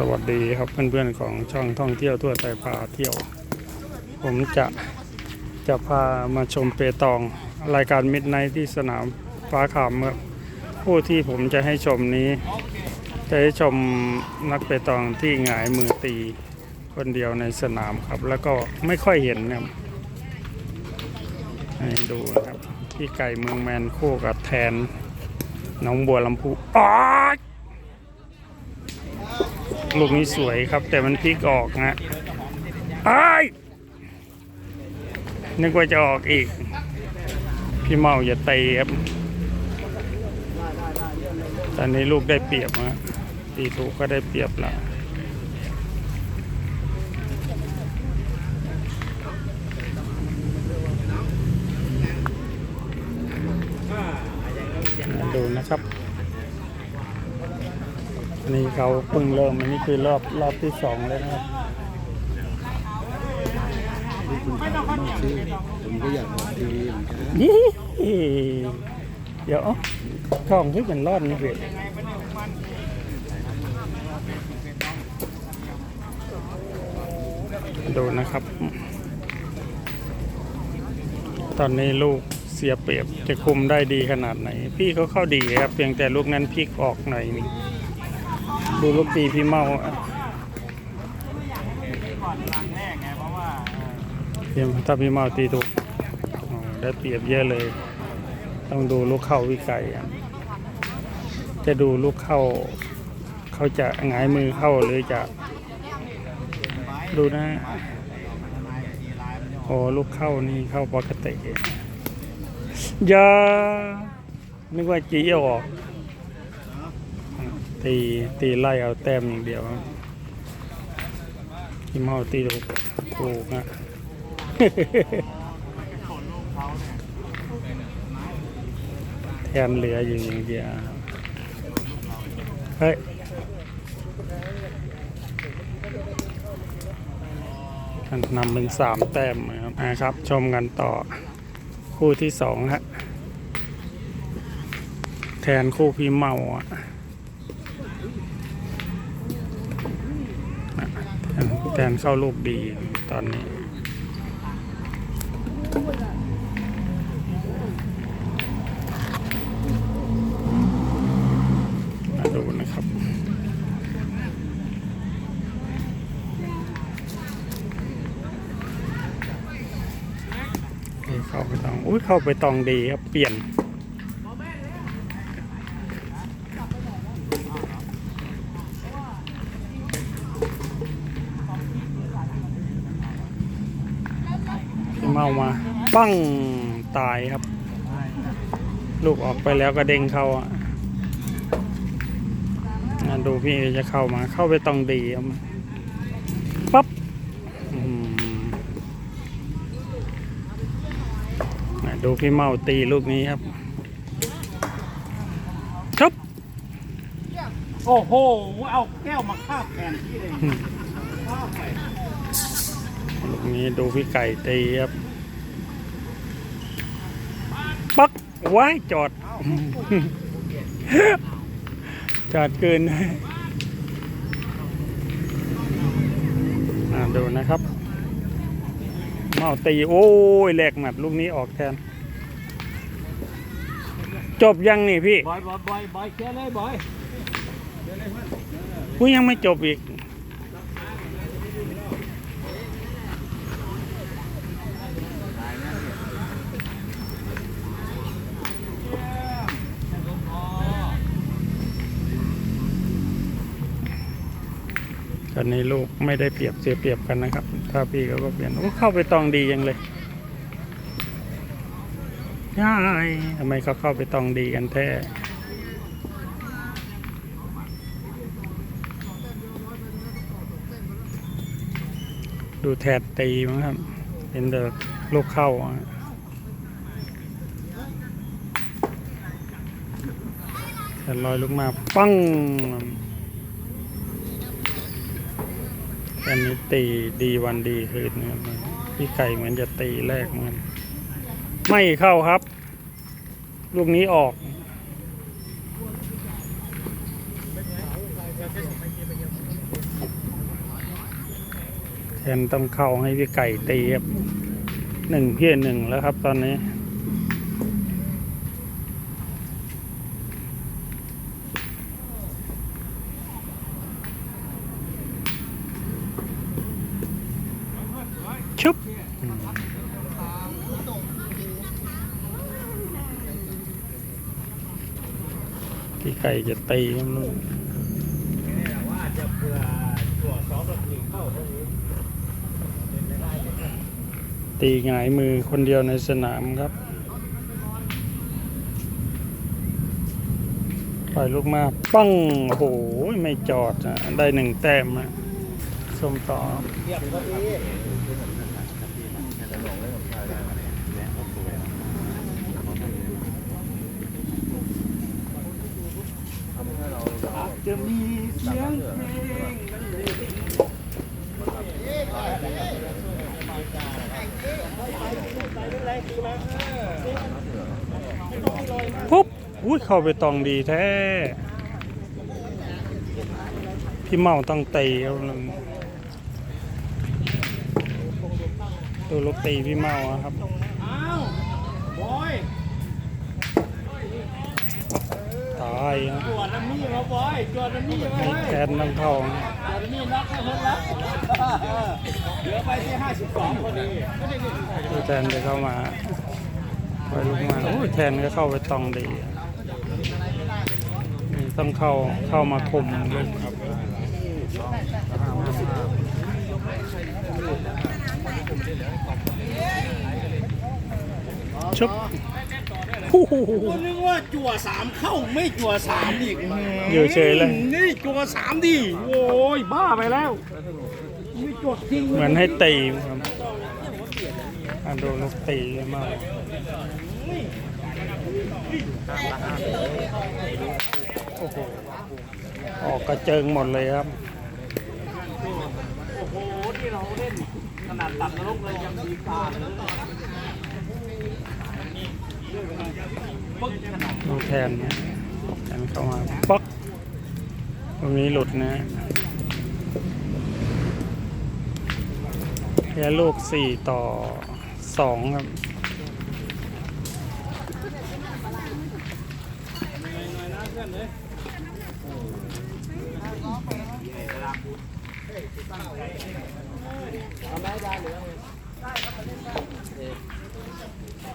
สวัสดีครับเพื่อนๆของช่องท่องเที่ยวทั่วไทยพาเที่ยว ผมจะจะพามาชมเปตอง รายการมิดไนท์ที่สนามฟ้าขามครับผู้ที่ผมจะให้ชมนี้ จะให้ชมนักเปตองที่หงายมือตีคนเดียวในสนามครับ แล้วก็ไม่ค่อยเห็นนะครับให้ดูนะครับพี่ไก่เมืองแมนคู่กับแทนน้องบัวลำพูอ๋อ ลูกนี้สวยครับ แต่มันพลิกออกนะไอ้นึกว่าจะออกอีก พี่เมาอย่าเตะครับตอนนี้ลูกได้เปรียบนะตีถูกก็ได้เปรียบละดูนะครับ นี่เขาเพิ่งเริ่มอันนี้คือรอบรอบที่สองเลยนะครับผมก็อยากออกทีวีเหมือนกันนี่เดี๋ยวช่องที่เป็นรอดนี่เว้ยดูนะครับ ตอนนี้ลูกเสียเปรียบจะคุมได้ดีขนาดไหน พี่เขาเข้าดีครับ เพียงแต่ลูกนั้นพลิกออกหน่อยนึง ดูลูกตีพี่เมาอะเพียงถ้าพี่เมาตีถูกได้เปรียบเยอะเลย ต้องดูลูกเข้าวิไก่จะดูลูกเข้า เขาจะหงายมือเข้าหรือจะดูนะโอ้ลูกเข้านี่เข้าปกติยานึกว่าจีออก ตีตีไล่เอาแต้มอย่างเดียวที่เมาตีถูกถูกนะแทนเหลืออยู่อย่างเดียวเฮ้ยท่านนำเป็นสามแต้มนะครับอ่าครับ ชมกันต่อคู่ที่สองฮะแทนคู่พี่เมาอะอะ แทนเข้าลูกดีตอนนี้ มาดูนะครับนี่เข้าไปตอง อุ้ยเข้าไปตองดีครับ เปลี่ยน เมามาปั้งตายครับ ลูกออกไปแล้วก็เด้งเข้าอะอะดูพี่จะเข้ามาเข้าไปตองดีครับปั๊บอืมอะดูพี่เมาตีลูกนี้ครับครับโอ้โห เอาแก้วมาคาบแทนที่เลยลูกนี้ดูพี่ไก่ตีครับ ปักไว้จอด จอดเกินอ่าดูนะครับ เมาตี โอ้ยแหลกหมัดลูกนี้ออกแทน จบยังนี่พี่ บอยบอยบอยบอยเคลียร์เลยบอยกูยังไม่จบอีก นนี้ลูกไม่ได้เปรียบเสียเปรียบกันนะครับ ถ้าพี่เขาก็เปลี่ยนโอ้เข้าไปตองดียังเลยใช่ทำไมเขาเข้าไปตองดีกันแท้ดูแทดตีมั้งครับเห็นแต่ลูกเข้าแต่ลอยลูกมา ปั้ง อันนี้ตีดีวันดีคืนนะครับพี่ไก่เหมือนจะตีแรกมัน ไม่เข้าครับ ลูกนี้ออกแทนต้องเข้าให้พี่ไก่ตีครับหนึ่งเพี้ยหนึ่งแล้วครับตอนนี้ ข้าตรงนี้ตีหงายมือคนเดียวในสนามครับปล่อยลูกมาปั้งโอ้โหไม่จอดได้หนึ่งแต้มนะส้มต่อ เทียบก็ดี จะมีเสียงเพลงมันเลยปุ๊บอุ้ยเข้าไปตองดีแท้ พี่เมาต้องตีเอาเลยดูลูกตีพี่เมาอะครับอ้าวบอย ตายจวดน้ำนี่มาบอยจวดน้ำนี่มาให้เฮ้ยแทนต้องเข้าจวดน้ำนี่น็อกให้เพิ่นแล้วเหลือไปที่ห้าสิบสองพอดีแทนจะเข้ามาไปล่อยลูกมาโอ้ยแทนก็เข้าไปตองดีนี่ต้องเข้าเข้ามาคุมลูกครับชุบ ก็นึกว่าจั่วสามเข้าไม่จั่วสามอีกอยู่เฉยเลย นี่จั่วสามดิโอ้ยบ้าไปแล้วเหมือนให้ตีครับอะโดนลูกตีมากโอ้โหออกกระเจิงหมดเลยครับ โอ้โห ที่เราเล่นขนาดตัดนรกเลยยังดีกาเลย ปึ๊กขนาดดูแทนนะแทนเข้ามาป๊อกตรงนี้หลุดนะแพ้ลูกสี่ต่อสองครับ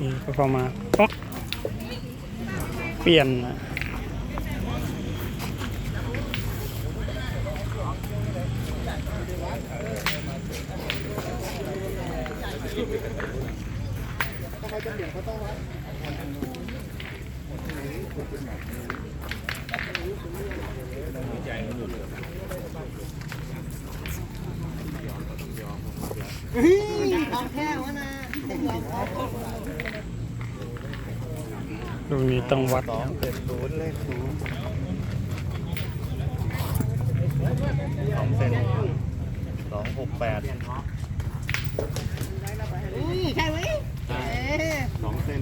นี่ก็เข้ามาป๊อก เปลี่ยนนะต รงนี้ต้องวัดนะเป็นศูนย์เลขศูนย์สองเซนสองหกแปดใช่ไหมสองเซน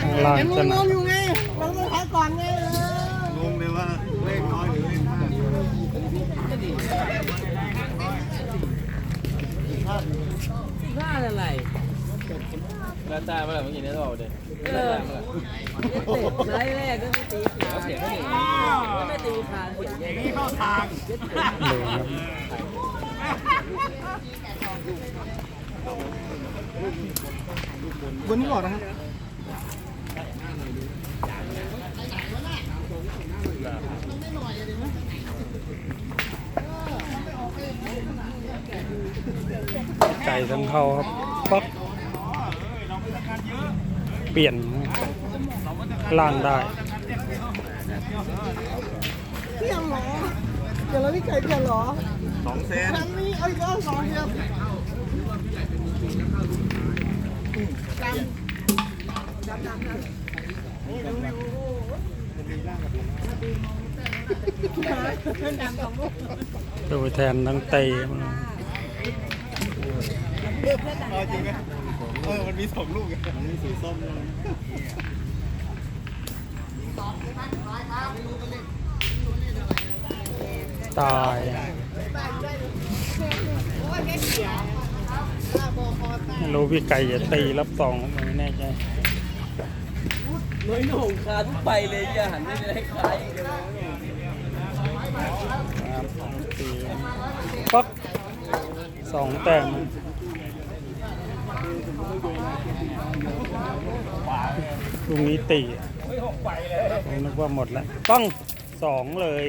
ข้างล่างเห็นจะงหนังกๆอยู่ไงเราต้องใช้ก่อนไงเอองงเลยว่าเลขน้อยหรือเลขมากพลาดอะไรแล้วตาเมื่อไหร่เมื่อกี้เนี่ยบอกเด็ก เออเตะไล่แรกก็ไม่ตีขาก็ไม่ตีขาเสียงใหญ่นี่เข้าทางบวันนี้ก่อนนะครับไก่ทั้งเข้าครับ ปลี่ยนล่างได้เปลี่ยนหรอเดี๋ยวเราพี่ไก่เปลี่ยนหรอสองเซนครั้งนี้เอาอีกรอบสองเดียวจำของลูกดูแทนทั้งเตะมัน เอาจริงไหมเออ มันมีสองลูกไงมันมีสีส้มด้วยตายไม่รู้พี่ไก่จะตีรับสองไหมไม่แน่ใจน้อยโหน่งคาทุกใบเลยอย่าหันไม่ได้คล้ายเดียวนะครับตีป๊อกสองแต้ม ลูกนี้ตีผมนึกว่าหมดแล้วป้องสองเลย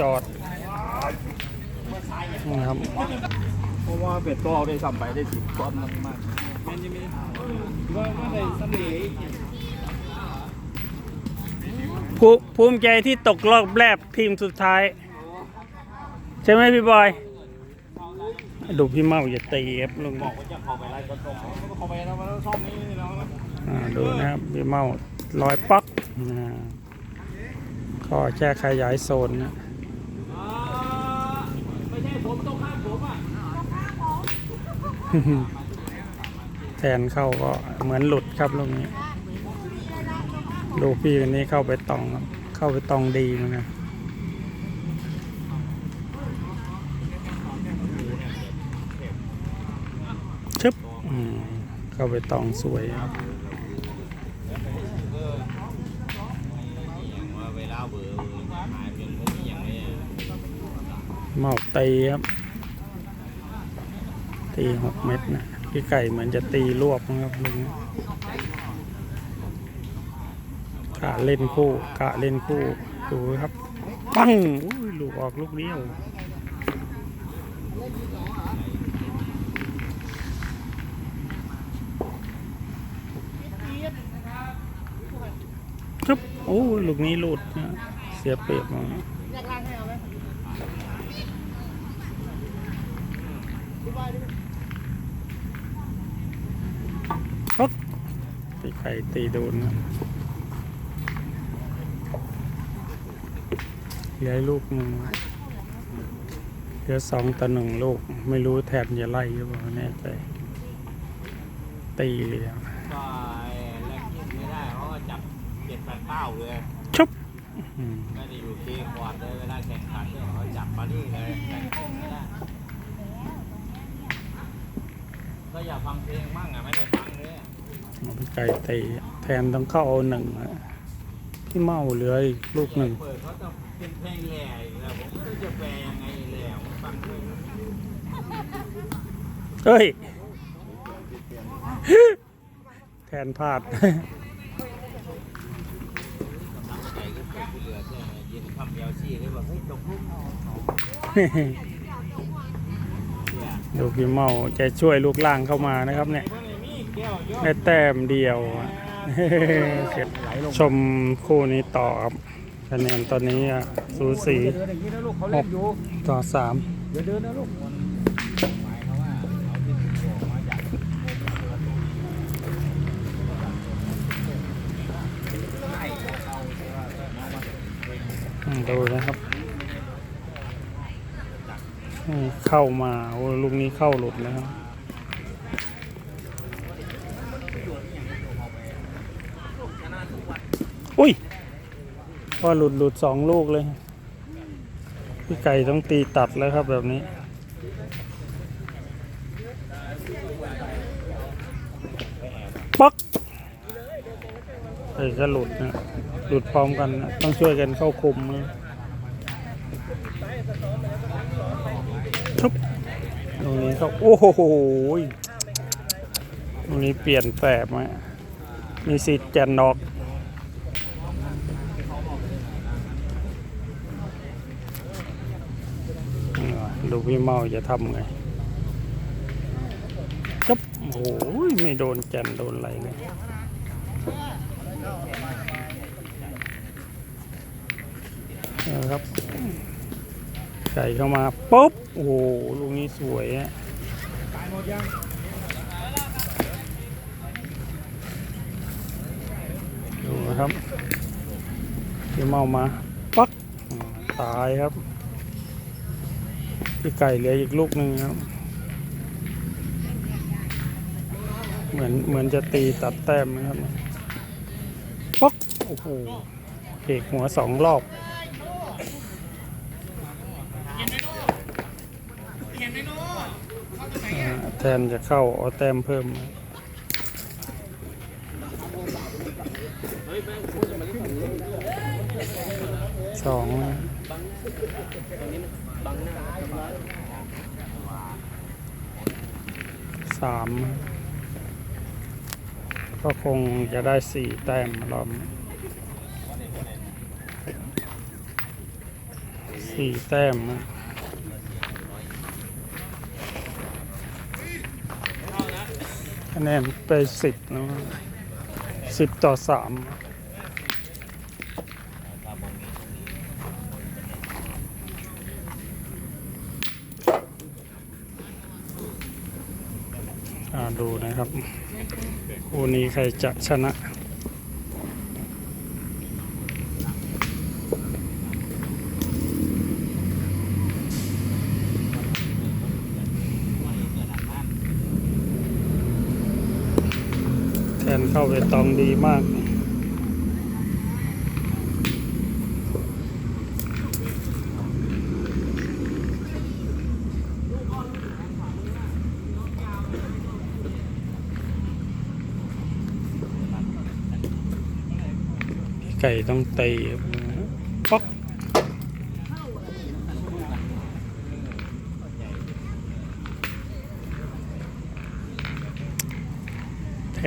จอดนะครับ เพราะว่าเป็ดตัวเอาได้สัมไปได้สิบก้อนมากมากว่าไม่ได้สำเร็จภูภูมิใจที่ตกรอบแรกทีมสุดท้าย ใช่ไหมพี่บอย ดูพี่เมาอย่าตีครับลุงบอกว่าจะเข้าไปไล่ก็ตรงก็เข้าไปแล้วมันช่องนี้นี่แล้วนะอ่าดูนะครับพี่เมาร้อยป๊อกอ่าก็แค่ขยายโซนนะไม่ใช่ผมต้องข้ามผมอะแทนเข้าก็เหมือนหลุดครับลูกนี้ดูพี่คนนี้เข้าไปตองครับเข้าไปตองดีเหมือนกันชึบอืม เข้าไปตองสวยครับว่าเวลาเบอกอย่างนี้เมาตีครับ ตีหกเม็ดนะพี่ไก่เหมือนจะตีรวบนะครับลุงกะเล่นคู่กะเล่นคู่ดูครับ ปังอุ้ยลูกออกลูกเดียวครับโอ้ลูกนี้หลุดนะเสียเปรียบมาอยากล้างให้เอาไหมครับตีไข่ตีโดนนะเหลือลูกหนึ่งเหลือสองต่อหนึ่งลูก ไม่รู้แทนจะไล่หรือเปล่าแน่ใจตีเลยอะ ก็แรงยิ่งไม่ได้เพราะว่าจับเจ็ดแปดเต้าเลย ชุบ อืมไม่ได้อยู่เกมก่อนเลยเวลาแข่งขันเนี่ยเขาจับมานี่เลยแข่งขันไม่ได้ก็อย่าฟังเพลงมั่งอะไม่ได้ฟังเลยเอาพี่ไก่ตีแทนต้องเข้าเอาหนึ่งที่เมาเหลืออีกลูกหนึ่งเปิดเขาจะเป็นเพลงแหล่แล้วผมไม่รู้จะแปลยังไงแหล่ผมฟังด้วยเฮ้ย แทนพลาด กำลังใจก็ เปิดผู้เหลือใช่ไหมยินคำยาวซี่เลยว่าเฮ้ยตกลุกเนี่ยดูพี่เมาจะช่วยลูกล่างเข้ามานะครับเนี่ยได้แต้มเดียวอะเสร็จชมคู่นี้ต่อครับคะแนนตอนนี้อะสูสีเดินอย่างนี้นะลูกเขาเล่นอยู่ต่อสามเดี๋ยวเดินนะลูกอืม ดูนะครับเข้ามาโอ้ลูกนี้เข้าหลุดแล้วครับอุ้ยพอหลุดหลุดสองลูกเลย พี่ไก่ต้องตีตัดแล้วครับแบบนี้ ป๊อกเอ้ยก็หลุดนะ หลุดพร้อมกันนะต้องช่วยกันเข้าคุมนะชุบตรงนี้เขาโอ้โหตรงนี้เปลี่ยนแปบมามีสิทธิ์แจนนอกดูพี่เมาจะทำไงครับโอ้ยไม่โดนแจนโดนอะไรเลย นะครับ ใส่เข้ามาปุ๊บ โอ้โหลูกนี้สวยฮะดูนะครับพี่เมามา ปักตายครับพี่ไก่เหลืออีกลูกหนึ่งครับ เหมือนเหมือนจะตีตัดแต้มนะครับป๊อกโอ้โหเอกหัวสองรอบ อ่า แทนจะเข้าเอาแต้มเพิ่มสองสามก็คงจะได้สี่แต้มรอบสี่แต้มนะ คะแนนไปสิบนะสิบต่อสามดูนะครับ คู่นี้ใครจะชนะ เข้าไปตองดีมากไก่ต้องตี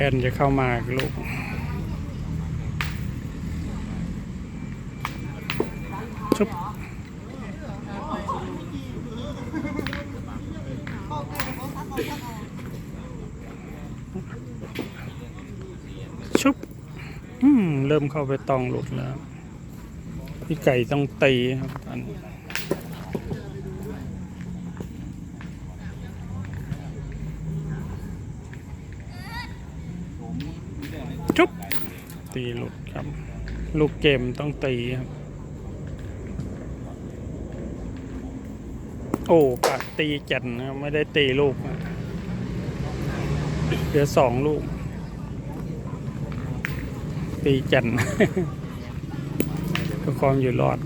แทนจะเข้ามาลูกชุบชุบอืม เริ่มเข้าไปตองหลุดแล้ว พี่ไก่ต้องตีครับอันจุ๊บ ตีหลุดครับ ลูกเกมต้องตีครับ โอ้กะตีจันนะไม่ได้ตีลูกเหลือสองลูก ตีจันเพื่อความอยู่รอด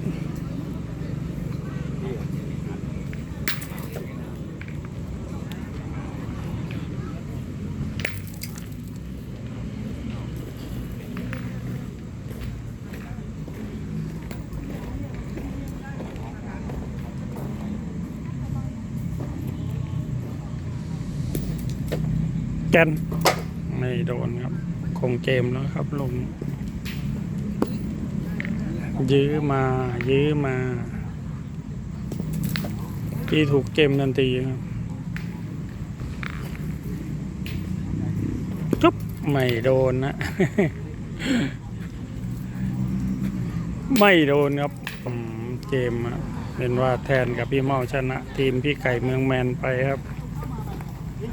แกนไม่โดนครับคงเกมแล้วครับลงยื้อมา ยื้อมาที่ถูกเกมทันทีครับจุ๊บไม่โดนนะ ไม่โดนครับอืมเกมเป็นว่าแทนกับพี่เมาชนะ ทีมพี่ไก่เมืองแมนไปครับ